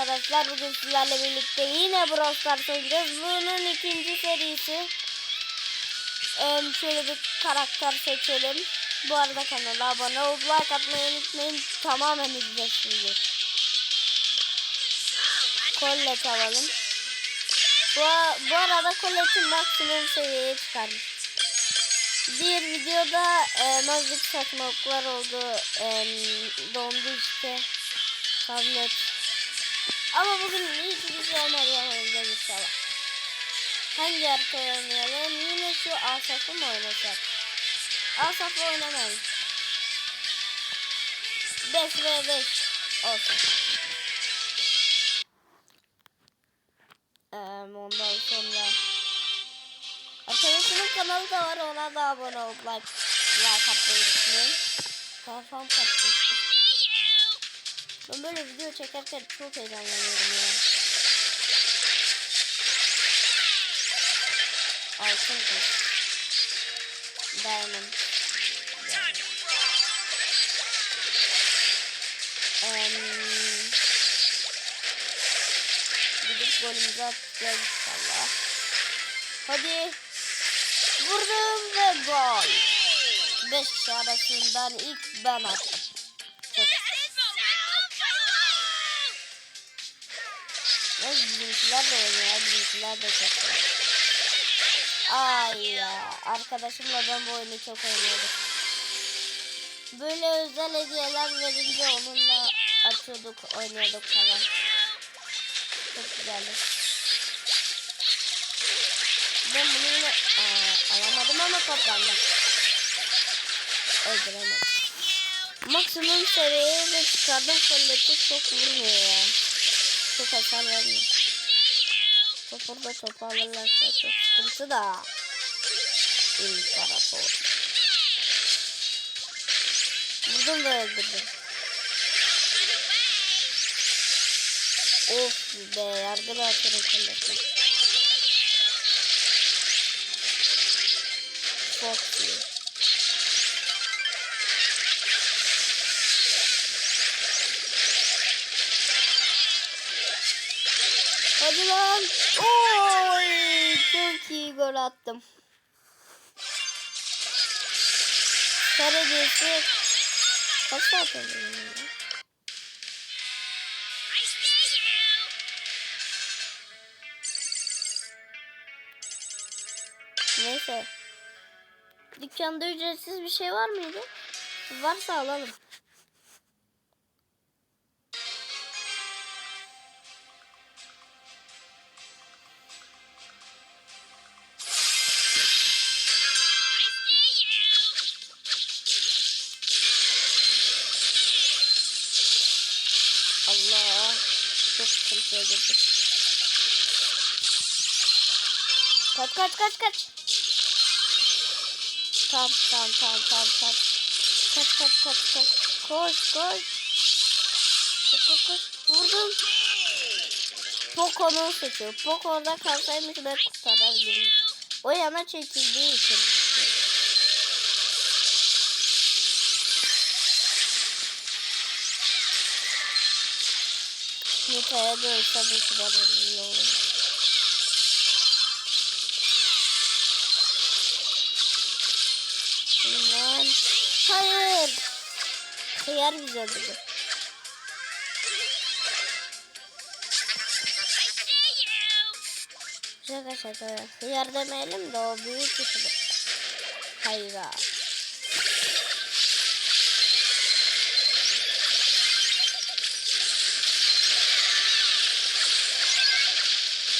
arkadaşlar. Bugün sizlerle birlikte yine Brawl Stars oynayacağız. Bunun ikinci serisi. Ee, şöyle bir karakter seçelim. Bu arada kanala abone olup like atmayı unutmayın. Tamamen ücretsizdir. Collet alalım. Bu, bu arada Collet'i maksimum seviyeye çıkarmış. Bir videoda e, mazlık saçmalıklar oldu. E, dondu işte. Tablet. Ama bugün bir şey olmadı yanımızda inşallah. Hangi haritayı oynayalım? Yine şu Asaf'ı mı oynasak? Asaf'ı oynamayın. 5 ve 5 olsun. Ee, ondan sonra Arkadaşımın kanalı da var ona da abone olup like, like atmayı unutmayın. Kafam kaçtı. Ben böyle video çekerken çok heyecanlanıyorum ya. Altın kız. Diamond. Em, gidip golümüzü atacağız inşallah. Hadi. Vurdum ve gol. 5 kişi arasından ilk ben attım. Ya bizimkiler de oynuyor. Bizimkiler de çok iyi. Ay ya. Arkadaşımla ben bu oyunu çok oynuyorduk. Böyle özel hediyeler verince onunla açıyorduk, oynuyorduk falan. Çok güzeldi. Ben bunu yine Aa, alamadım ama toplandım. Öldüremedim. Maksimum seviyeye de çıkardım. Kolleti çok vurmuyor ya. Çok hasar vermiyor. Top orada topu alırlarsa çok sıkıntı da. İmparator. Vurdum ve öldürdüm. Of be yargıda atarım kolleti. Çok iyi. Hadi lan. Oy, çok iyi gol attım. Karadesi kaç ya? Neyse. Dükkanda ücretsiz bir şey var mıydı? Varsa alalım. Kaç kaç kaç. Tamam tamam tamam tamam tamam. Kaç kaç kaç kaç. Koş koş. Koş koş koş. Vurdum. Poco'nu seçiyor. Poco orada kalsaymış ben kurtarabilirim. O yana çekildiği için. Da ölse bu kadar iyi olur. Hıyar bizi öldürdü. Şaka şaka. Hıyar demeyelim de o büyük bir şey. Hayır ha.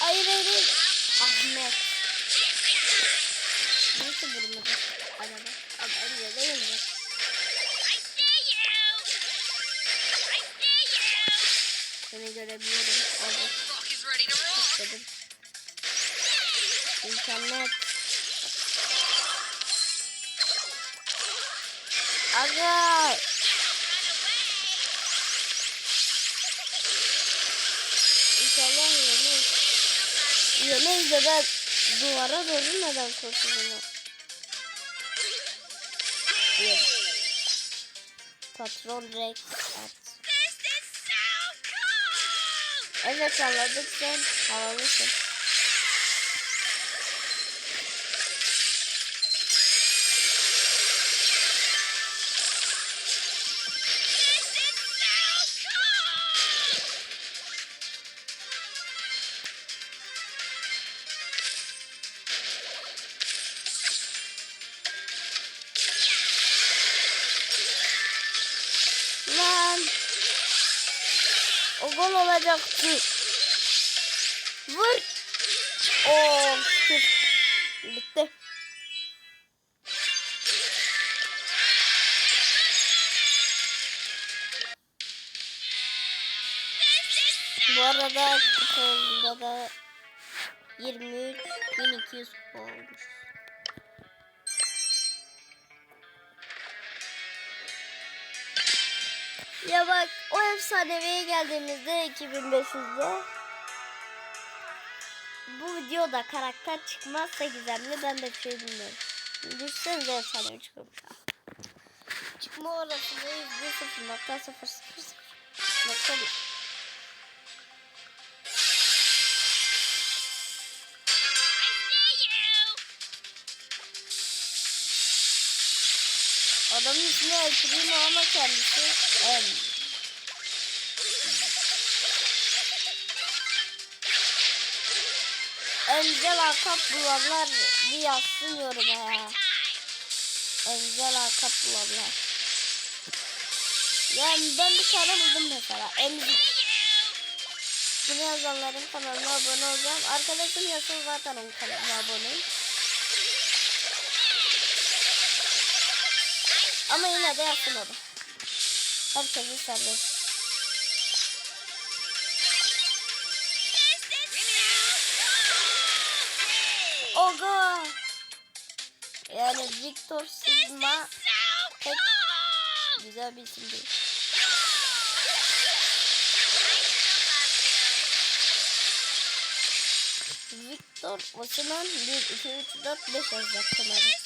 Hayır. Ahmet. Nasıl vurmadı? Araba. Görebiliyorum. Orada. İnternet. Aga. İnşallah yemeyiz. Yemeyiz de ben duvara doğru neden? Yedim. Patron Rex Evet anladık sen havalısın. O gol olacaktı. Vur. Oo, şükür. Bitti. Bu arada kutumda da 23.200 olmuş. Ya bak o efsaneveye geldiğimizde 2500'de bu videoda karakter çıkmazsa gizemli ben de şey bilmiyorum. Düşsenize efsanevi çıkıyormuş. Çıkma olasılığı %0.000. Adamın ismi El ama kendisi M. Enzel lakap bulanlar bir yazsın yoruma ya. Enzel lakap bulanlar. Yani ben bir tane buldum mesela. Emzik. Bunu yazanların kanalına abone olacağım. Arkadaşım yazsın zaten onun kanalına aboneyim. Ama yine de yaptım onu. Herkesin serbest. Oga. Yani Victor Sigma pek güzel bir isim değil. Victor Osimhen 1, 2, 3, 4, 5 yazacaktım abi.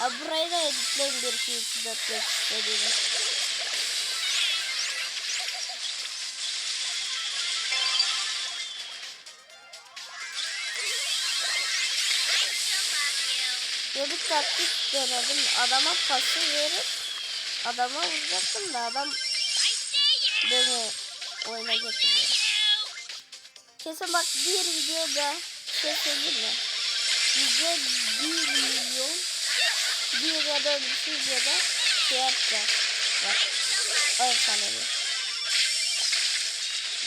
Ha burayı da editleyin 1, 2, 3, 4, 5 dediğini. Ya bir taktik denedim. Adama pası verip adama vuracaktım da adam beni oyuna getirdi. Kesin bak diğer videoda şey söyleyeyim mi? Bize 1 milyon bir ya da bir şey videoda şey yapacağız. Bak. Efsanevi.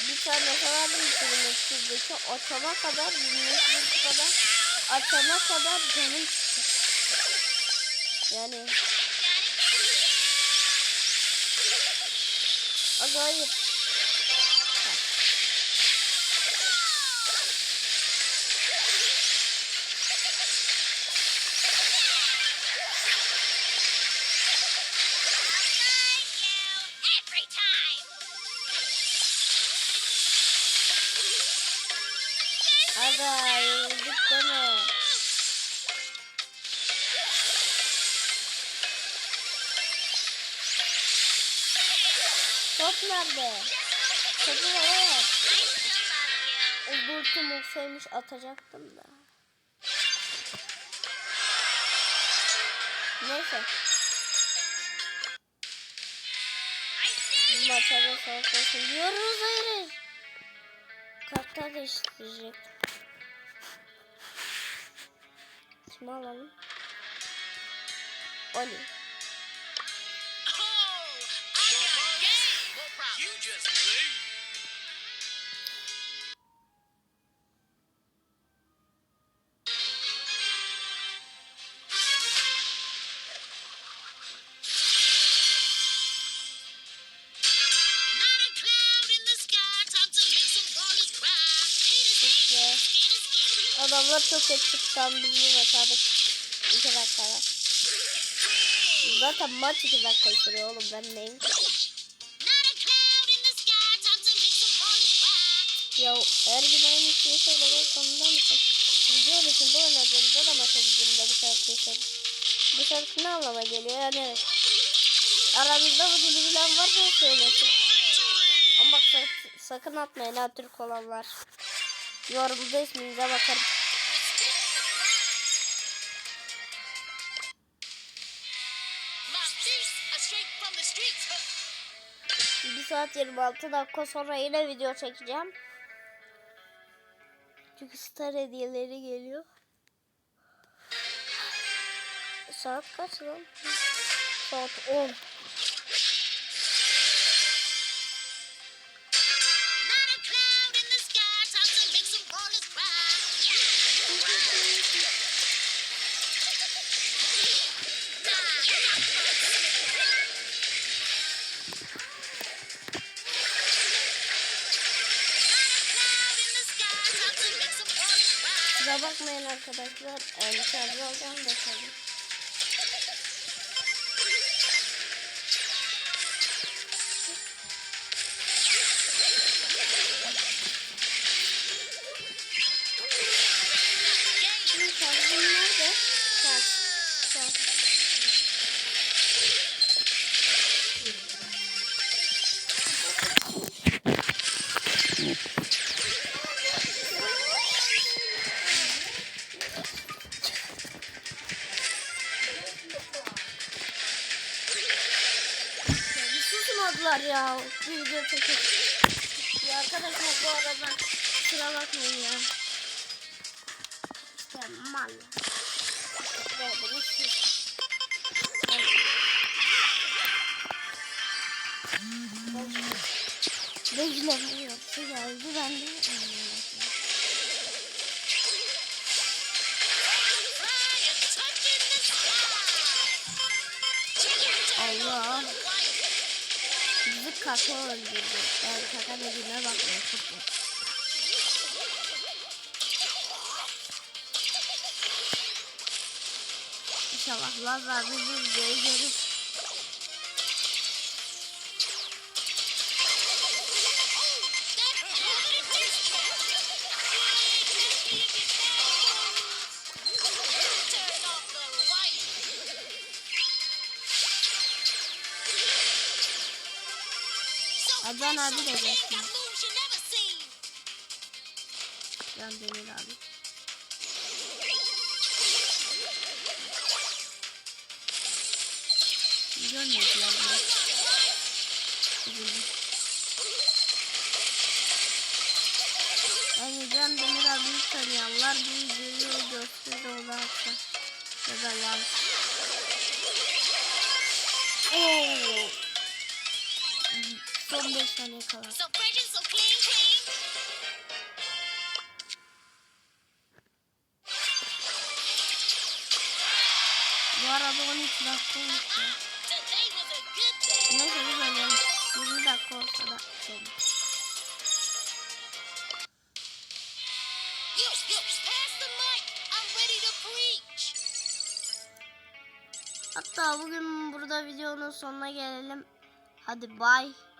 Bir tane vardı Mısır'daki açana kadar, Mısır'daki kadar açana kadar canım. Yani Aga Aga yenildik deme. Top nerede? Topu ver. O ultim olsaymış atacaktım da. Neyse. Bu maça da sağlık olsun diyoruz hayır. Kartlar değiştirecek. Kimi alalım? Oli. Çok eksikten bizi başardık. 2 dakikada. Zaten maç 2 dakika sürüyor oğlum ben neyim? Ya her gün aynı şeyi söylemek zorunda mısın? Video dışında oynadığımda da maça gittiğimde bu şarkıyı söyledim. Bu şarkı ne anlama geliyor yani? aranızda bu dili bilen varsa söylesin. Ama bak sak- sakın atmayın ha Türk olanlar. Yorumda isminize bakarım. 1 saat 26 dakika sonra yine video çekeceğim. Çünkü star hediyeleri geliyor. Saat kaç lan? Saat 10. arkadaşlar. Ee, şarj alacağım susmadılar ya. Video çekip. Ya arkadaşlar bu arada kusura bakmayın ya. İşte mal. Ya bunu sus. Bekleme yoksa geldi ben de kaka öldürdü. Ben kaka dediğine bakmayın futbol. İnşallah Lazar bizi görür. Adnan abi de gelsin. Can Demir abi. Görmediler bile. Üzüldüm. Yani Can Demir abiyi tanıyanlar bu videoyu gösterdi olaraksa. Ya da. Oo. Son 5 saniye kala. Bu arada 12 dakika olmuş ya. Neyse biz oynayalım. 20 dakika olsa da şey. You, you, pass the mic. I'm ready to preach. Hatta bugün burada videonun sonuna gelelim. Hadi. Bye.